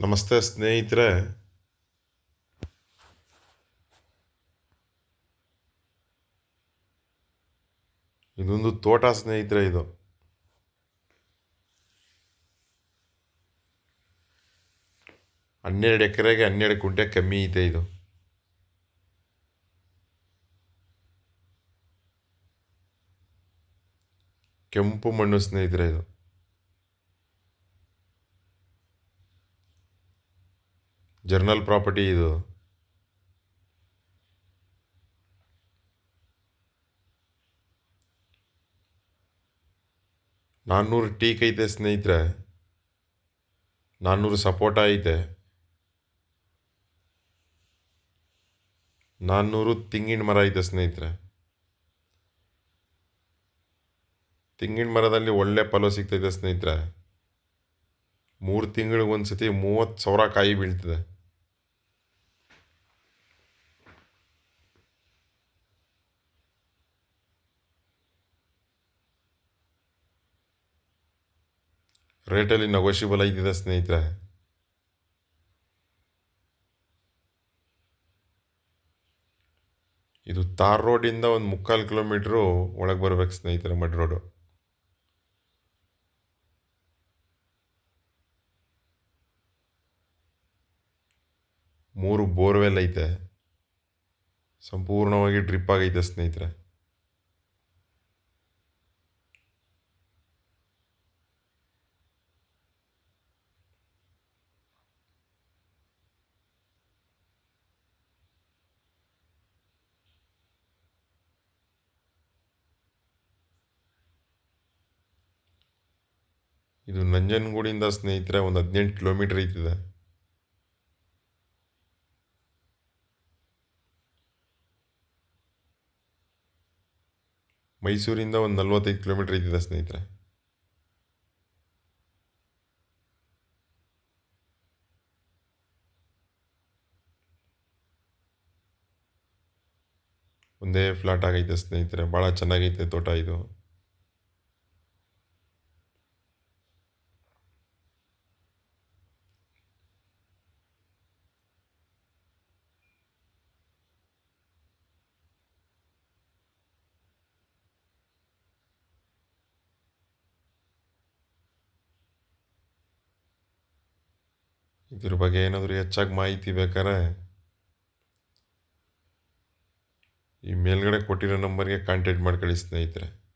ನಮಸ್ತೆ ಸ್ನೇಹಿತರೆ. ಇದೊಂದು ತೋಟ ಸ್ನೇಹಿತರೆ ಇದು. ಹನ್ನೆರಡು ಎಕರೆಗೆ ಹನ್ನೆರಡು ಕುಂಟೆ ಕಮ್ಮಿ ಐತೆ ಇದು. ಕೆಂಪು ಮಣ್ಣು ಸ್ನೇಹಿತರೆ ಇದು. ಜರ್ನಲ್ ಪ್ರಾಪರ್ಟಿ ಇದು. ನಾನ್ನೂರು ಟೀಕ್ ಐತೆ ಸ್ನೇಹಿತರೆ. ನಾನ್ನೂರು ಸಪೋಟ ಐತೆ. ನಾನ್ನೂರು ತೆಂಗಿನ ಮರ ಐತೆ ಸ್ನೇಹಿತರೆ. ತೆಂಗಿನ ಮರದಲ್ಲಿ ಒಳ್ಳೆ ಫಲ ಸಿಗ್ತೈತೆ ಸ್ನೇಹಿತರೆ. ಮೂರು ತಿಂಗಳಿಗೆ ಒಂದು ಸತಿ ಮೂವತ್ತು ಸಾವಿರ ಕಾಯಿ ಬೀಳ್ತದೆ. ರೇಟಲ್ಲಿ ನಗೋಶಿಬಲ್ ಐತಿದೆ ಸ್ನೇಹಿತರೆ ಇದು ತಾರ್ ರೋಡಿಂದ ಒಂದು ಮುಕ್ಕಾಲು ಕಿಲೋಮೀಟ್ರು ಒಳಗೆ ಬರ್ಬೇಕು ಸ್ನೇಹಿತರೆ ಮಡ್ ರೋಡು ಮೂರು ಬೋರ್ವೆಲ್ ಐತೆ. ಸಂಪೂರ್ಣವಾಗಿ ಡ್ರಿಪ್ ಆಗೈತೆ ಸ್ನೇಹಿತರೆ. ಇದು ನಂಜನಗೂಡಿಂದ ಸ್ನೇಹಿತರೆ ಒಂದು ಹದಿನೆಂಟು ಕಿಲೋಮೀಟ್ರ್ ಇದ್ದಿದೆ. ಮೈಸೂರಿಂದ ಒಂದು ನಲ್ವತ್ತೈದು ಕಿಲೋಮೀಟ್ರ್ ಇದ್ದಿದೆ ಸ್ನೇಹಿತರೆ. ಒಂದೇ ಫ್ಲಾಟ್ ಆಗೈತೆ ಸ್ನೇಹಿತರೆ. ಭಾಳ ಚೆನ್ನಾಗೈತೆ ತೋಟ ಇದು. ಇದ್ರ ಬಗ್ಗೆ ಏನಾದರೂ ಹೆಚ್ಚಾಗಿ ಮಾಹಿತಿ ಬೇಕಾರೆ ಈ ಮೇಲ್ಗಡೆ ಕೊಟ್ಟಿರೋ ನಂಬರ್ಗೆ ಕಾಂಟ್ಯಾಕ್ಟ್ ಮಾಡ್ಕೊಳ್ಳಿ ಸ್ನೇಹಿತರೆ.